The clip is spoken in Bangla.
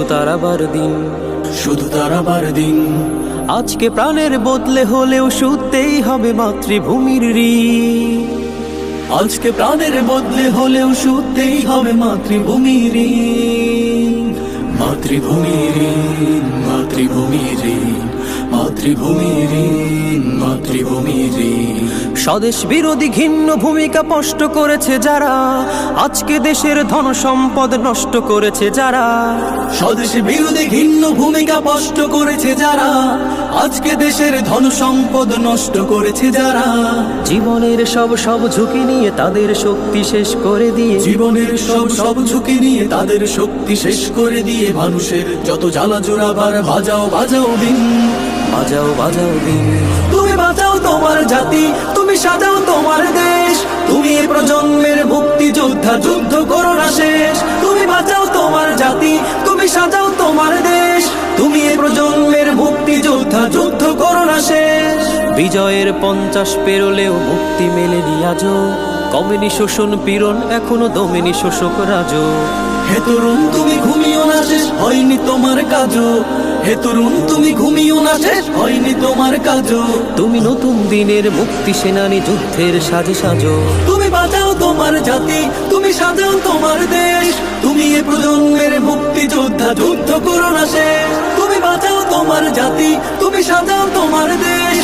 শুধু তারাবার দিন শুধু তারাবার দিন আজকে প্রাণের বদলে হলেও শুতেই হবে মাতৃভূমির ঋণ আজকে প্রাণের বদলে হলেও শুতেই হবে মাতৃভূমির। মাতৃভূমির মাতৃভূমির মাতৃভূমির মাতৃভূমির। স্বদেশ বিরোধী ঘিন্ন ভূমিকা স্পষ্ট করেছে যারা। আজকে দেশের ধন সম্পদ নষ্ট করেছে যারা। স্বদেশ বিরোধী ঘিন্ন ভূমিকা স্পষ্ট করেছে যারা। আজকে দেশের ধন সম্পদ নষ্ট করেছে যারা। জীবনের সব সব ঝুঁকি নিয়ে তাদের শক্তি শেষ করে দিয়ে। জীবনের সব সব ঝুঁকি নিয়ে তাদের শক্তি শেষ করে দিয়ে মানুষের যত জ্বালা জোড়াবার বাজাও বাজাও দিন। বাজাও বাজাও দিন। তুমি বাঁচাও তোমার জাতি সাজাও তোমার দেশ। তুমি প্রজন্মের মুক্তি যোদ্ধা, যুদ্ধ করো না শেষ। তুমি বাঁচাও তোমার জাতি, তুমি সাজাও তোমার দেশ। তুমি প্রজন্মের মুক্তি যোদ্ধা, যুদ্ধ করো না শেষ। বিজয়ের পঞ্চাশ পেরোলেও মুক্তি মেলেনি আজও। কমেনি শোষণ পীড়ন, এখনও দমেনি শোষক রাজ হে তরুণ তুমি ঘুমিও না শেষ হয়নি তোমার কাজও। হে তরুণ তুমি ঘুমিও না শেষ হয়নি তোমার কাজও। তুমি নতুন দিনের মুক্তি সেনানী যুদ্ধের সাজে সাজো। তুমি বাঁচাও তোমার জাতি তুমি সাজাও তোমার দেশ। তুমি এ প্রজন্মের মুক্তি যোদ্ধা যুদ্ধ করো না শেষ। তুমি বাঁচাও তোমার জাতি তুমি সাজাও তোমার দেশ।